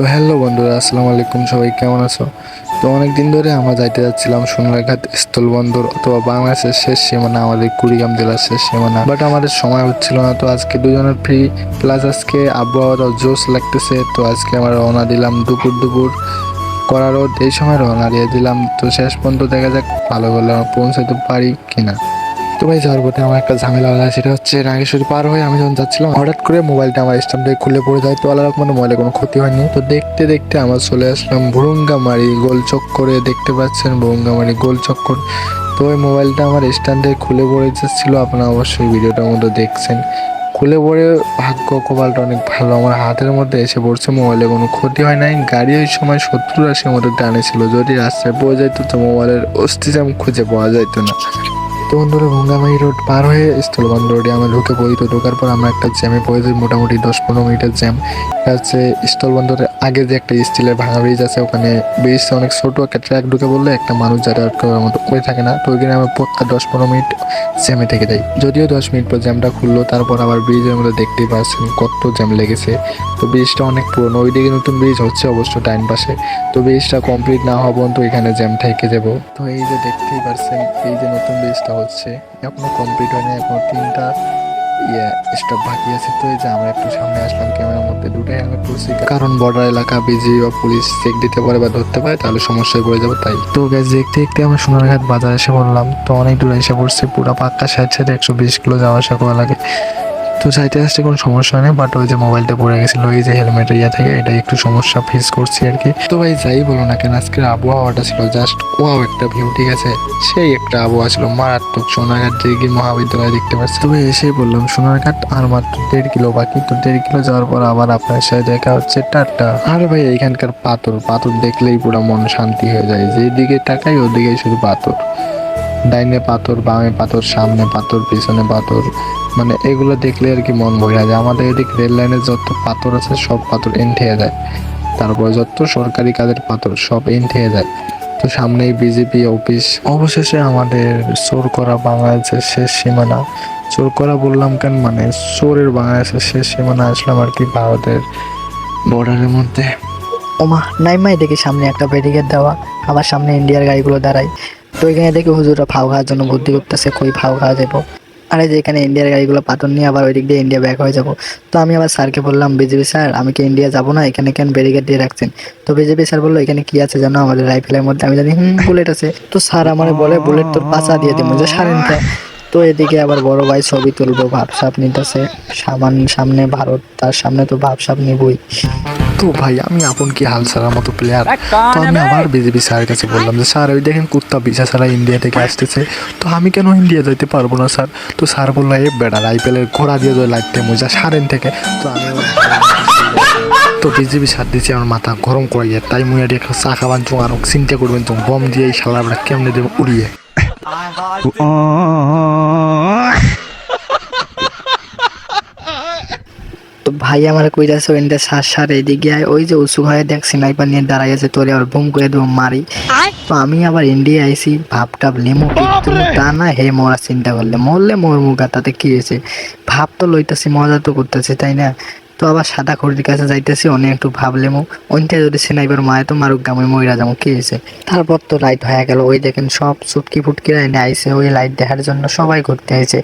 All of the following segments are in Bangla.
তো হ্যালো বন্ধুরা, আসসালামু আলাইকুম, সবাই কেমন আছো? তো অনেক দিন ধরে আমরা যাইতে যাচ্ছিলাম সোনারঘাট স্থলবন্দর অথবা বাংলাদেশের শেষ সীমানা, আমাদের কুড়িগ্রাম জেলার শেষ সীমানা। বাট আমাদের সময় হচ্ছিল না, তো আজকে দুজনের ফ্রি প্লাস আজকে আবহাওয়াটা জোস লাগতেছে, তো আজকে আমরা রওনা দিলাম দুপুর দুপুর করা রোদ, এই সময় রওনা দিয়ে দিলাম। তো শেষ পর্যন্ত দেখা যাক ভালো করে আমরা পৌঁছাতে পারি কিনা। তো ভাই যাওয়ার পথে আমার একটা ঝামেলা হলো সেটা হচ্ছে নাগেশ্বরী পার হয়ে আমি যখন যাচ্ছিলাম, হঠাৎ করে মোবাইলটা আমার স্ট্যান্ড থেকে খুলে পড়ে যায়, তো আলাদা কোনো মোবাইলে কোনো ক্ষতি হয়নি। তো দেখতে দেখতে আমরা চলে আসলাম ভুরুঙ্গামারি গোল চক্করে, দেখতে পাচ্ছেন ভুরুঙ্গামারি গোল চক্কর। তো ওই মোবাইলটা আমার স্ট্যান্ডে খুলে পড়ে যাচ্ছিল, আপনারা অবশ্যই ভিডিওটার মধ্যে দেখছেন। খুলে পড়ে ভাগ্য, কপালটা অনেক ভালো, আমার হাতের মধ্যে এসে পড়ছে মোবাইলে কোনো ক্ষতি হয় নাই। গাড়ি ওই সময় সত্তর আশির মধ্যে টানে ছিল, যদি রাস্তায় পড়ে যাইতো তো মোবাইলের অস্থিজাম খুঁজে পাওয়া যাইতো না। তো বন্ধুরা ভঙ্গামাই রোড পার হয়ে স্থলবন্দর রোডে আমরা ঢুকে পড়ি। তো ঢোকার পর আমরা একটা জ্যামে পড়ে যাই মোটামুটি দশ পনেরো মিনিটের জ্যাম এটা হচ্ছে স্থলবন্দরের আগে যে একটা স্টিলের ভাঙা ব্রিজ আছে, ওখানে ব্রিজটা অনেক ছোট, একটা ট্র্যাক ঢুকে বললে একটা মানুষ যাতায়াত করার মতো করে থাকে না। তো ওইখানে আমরা পক্কা দশ পনেরো মিনিট জ্যামে থেকে যাই। যদিও দশ মিনিট পর জ্যামটা খুললো, তারপর আবার ব্রিজের মধ্যে দেখতেই পাচ্ছেন কত জ্যাম লেগেছে। তো ব্রিজটা অনেক পুরনো, ওইদিকে নতুন ব্রিজ হচ্ছে অবশ্য টাইম পাশে। তো ব্রিজটা কমপ্লিট না হওয়া পর্যন্ত এখানে জ্যাম থেকে যাব। তো এই যে দেখতেই পাচ্ছেন, এই যে নতুন ব্রিজটা হচ্ছে এখনও কমপ্লিট হয়নি, এখনও তিনটা ইয়ে স্টপ বাকি আছে। তো এই যে আমরা একটু সামনে আসলাম, ক্যামেরার মধ্যে দুটো হেলমেট পড়ছি কারণ বর্ডার এলাকা, বিজি বা পুলিশ চেক দিতে পারে বা ধরতে পারে, তাহলে সমস্যায় পড়ে যাব তাই। তো গ্যাস দেখতে দেখতে আমরা সোনারঘাট বাজার এসে পড়লাম। তো অনেক দূরে এসে পড়ছে, পুরো পাক্কা সাইড সাইড একশো বিশ কিলো যাওয়া আসা করা লাগে। তো সাইডে আসতে কোনো সমস্যা নেই বাট ওই যে মোবাইলটা পড়ে গেছিল ওই যে হেলমেট ইয়া থেকে, এটা একটু সমস্যা ফেস করছি আর কি। তো ভাই, যাই বলো না কেন, আজকের আবহাওয়াটা ছিল জাস্ট ওয়াও একটা ভিউ ঠিক আছে? সেই একটা আবহাওয়া ছিল, মারাত্মক সোনারঘাট দিঘি মহাবিদ্যালয় দেখতে পাচ্ছি। তবে এসে বললাম, সোনারঘাট আর মাত্র দেড় কিলো বাকি, তো দেড় কিলো যাওয়ার পর আবার আপনার সাথে দেখা হচ্ছে টাটা। আর ভাই, এইখানকার পাথর পাথর দেখলেই পুরো মন শান্তি হয়ে যায়, যেদিকে তাকাই ওদিকে শুধু পাথর। ডাইনে পাথর, বামে পাথর, সামনে পাথর, পিছনে পাথর মানে এগুলো দেখলে আর কি মন ভরে যায়। আমাদের এদিক রেল লাইনে যত পাথর আছে, সব পাথর এন্ঠে যায়। তারপর যত সরকারি কাজের পাথর, সব এন্ঠে যায়। তো সামনেই বিজেপি অফিস। অবশেষে আমাদের চোর করা বাংলাদেশের শেষ সীমানা। চোর করা বললাম কেন? মানে চোরের বাংলাদেশের শেষ সীমানা আসলাম আর কি ভারতের বর্ডারের মধ্যে। ওমা, নাইমাই দেখি সামনে একটা ব্যারিকেড দেওয়া, আবার সামনে ইন্ডিয়ার গাড়িগুলো দাঁড়ায়। তো এখানে দেখি হুজুরা ফাও খাওয়ার জন্য বুদ্ধি করতেছে, কই ফাও খাওয়া যাব আরে যে এখানে ইন্ডিয়ার গাড়িগুলো পাথর নিয়ে আবার ওই দিক দিয়ে ইন্ডিয়া ব্যাক হয়ে যাব। তো আমি আবার স্যারকে বললাম, বিজেপি স্যার, আমি কি ইন্ডিয়া যাব না? এখানে কেন ব্যারিকেড দিয়ে রাখছেন? তো বিজেপি স্যার বলল, এখানে কি আছে জানো? আমাদের রাইফেলের মধ্যে। আমি জানি, হুম বুলেট আছে। তো স্যার আমার বলে বুলেট তোর পাচা দিয়ে দিব যে সারেন তো এদিকে আবার বড় ভাই ছবি তুলবো ভাবসাপ নিতেছে। সামান সামনে ভারত তার সামনে তো ভাবসাপ নিবই। তো ভাই আমি আপন কি হাল ছাড়ার মতো প্লেয়ার তো আমি আবার বিজেপি স্যারের কাছে বললাম যে স্যার ওই দেখেন কুত্তা বিছা ছাড়া ইন্ডিয়া থেকে আসতেছে। তো আমি কেন ইন্ডিয়া যাইতে পারব না স্যার? তো স্যার বলল এ বেড়া আইপিএলের ঘোড়া দিয়ে যদি লাগতে মজা সারেন থেকে। তো আমি তো বিজেপি সার দিয়েছি আমার মাথা গরম করাইয়া তাই মুই একটা চা খাবার চুং আর চিন্তা করবেন তো বম দিয়ে এই শালা আমরা কেমনে দেবো উড়িয়ে? তো ভাই আমার কইতাছে ওইটা সার সার এদিকে আয়। ওই যে উঁচু ঘরে দেখ স্নাইপার নিয়ে দাঁড়াই আছে তোরে আবার বুম করে দেবো মারি। তো আমি আবার ইন্ডিয়া আইসি ভাবটা লেমু কিন্তু তা না হে মরা চিন্তা করলে। মরলে মর মুগা তাতে কি হয়েছে? ভাব তো লইতাছি মজা তো করতেছি তাই না? তো আবার সাদা খড়ির কাছে যাইতেছি, অনেক একটু ভাবলেমু ওইটা যদি সিনাইবার মায়ে তো মারুক গামে মইরা যাব, কি হয়েছে তারপর তো লাইট হয়ে গেল, ওই দেখেন সব চুটকি ফুটকিরা এনে আইসে ওই লাইট দেখার জন্য সবাই ঘুরতে আইছে।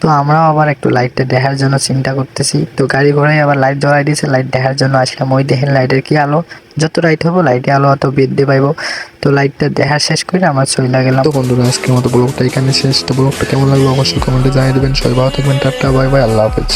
তো আমরাও আবার একটু লাইটটা দেখার জন্য চিন্তা করতেছি, তো গাড়ি ঘোড়ায় আবার লাইট জ্বলাই দিয়েছে লাইট দেখার জন্য আসলাম, ওই দেখেন লাইটের কি আলো? যত লাইট হব লাইটে আলো অত বৃদ্ধি পাইবো। তো লাইটটা দেখা শেষ করে আমার চলে গেলাম। তো বন্ধুরা, আজকের মতো ব্লগটা এখানে শেষ। তো ব্লগটা কেমন লাগল অবশ্যই কমেন্টে জানিয়ে দেবেন। সবাই ভালো থাকবেন, টাটা, বাই বাই, আল্লাহ হাফেজ।